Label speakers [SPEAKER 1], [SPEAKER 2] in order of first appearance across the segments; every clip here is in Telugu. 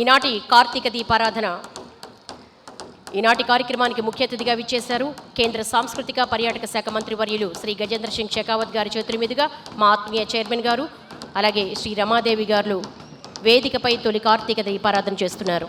[SPEAKER 1] ఈనాటి కార్తీక దీపారాధన ఈనాటి కార్యక్రమానికి ముఖ్య అతిథిగా విచ్చేశారు కేంద్ర సాంస్కృతిక పర్యాటక శాఖ మంత్రి వర్యులు శ్రీ గజేంద్ర సింగ్ షెకావత్ గారి చేతుల మీదుగా మా ఆత్మీయ చైర్మన్ గారు అలాగే శ్రీ రమాదేవి గారు వేదికపై తొలి కార్తీక దీపారాధన చేస్తున్నారు.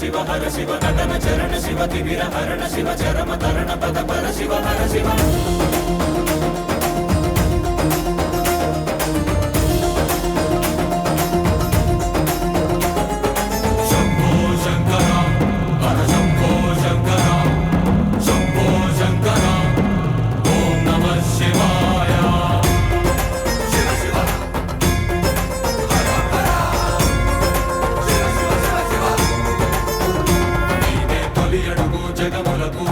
[SPEAKER 2] శివ హర శివ నటన చరణ శివ తిమిర హరణ శివ చరమ తరణ పద పర శివ హర శివ. జగములకు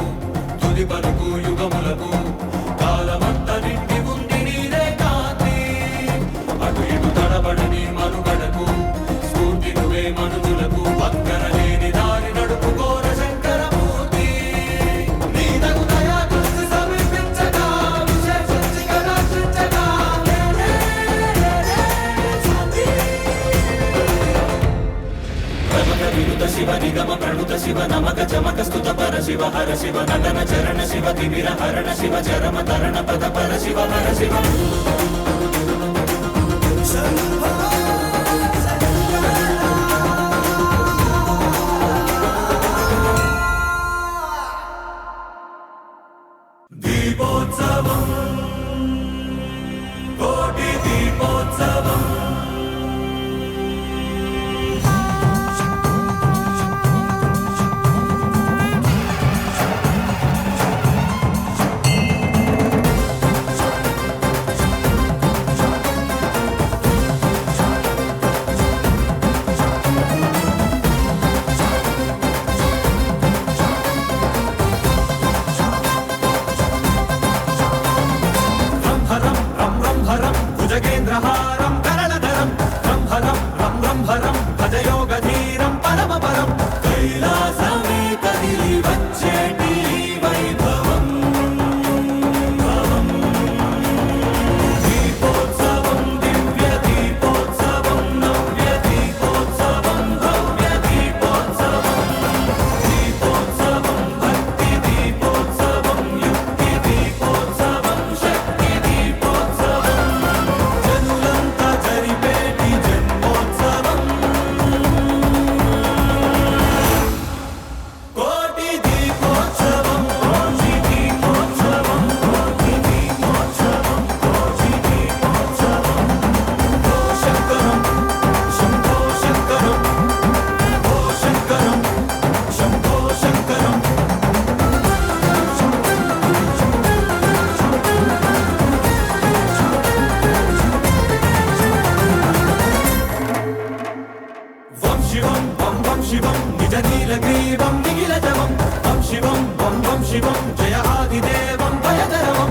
[SPEAKER 2] శివ నమక చమక స్తుత పర శివ హర శివ నటన చరణ శివ తిమిర హరణ శివ చరమ తరణ పద పర శివ హర శివ. దీపోత్సవం. రంహరం శివం వం వం శివం నిజ నీలగ్రీవం నిఖిల జవం వం శివం వం వం శివం జయ ఆదిదేవం భయధరవం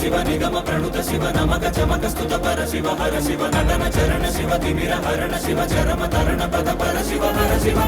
[SPEAKER 2] శివ నిగమ ప్రణుత శివ నమక చమక శివ హర శివ నటన చరణ శివ తిమిర హరణ శివ చరమ తరణ పద పర శివ హర శివ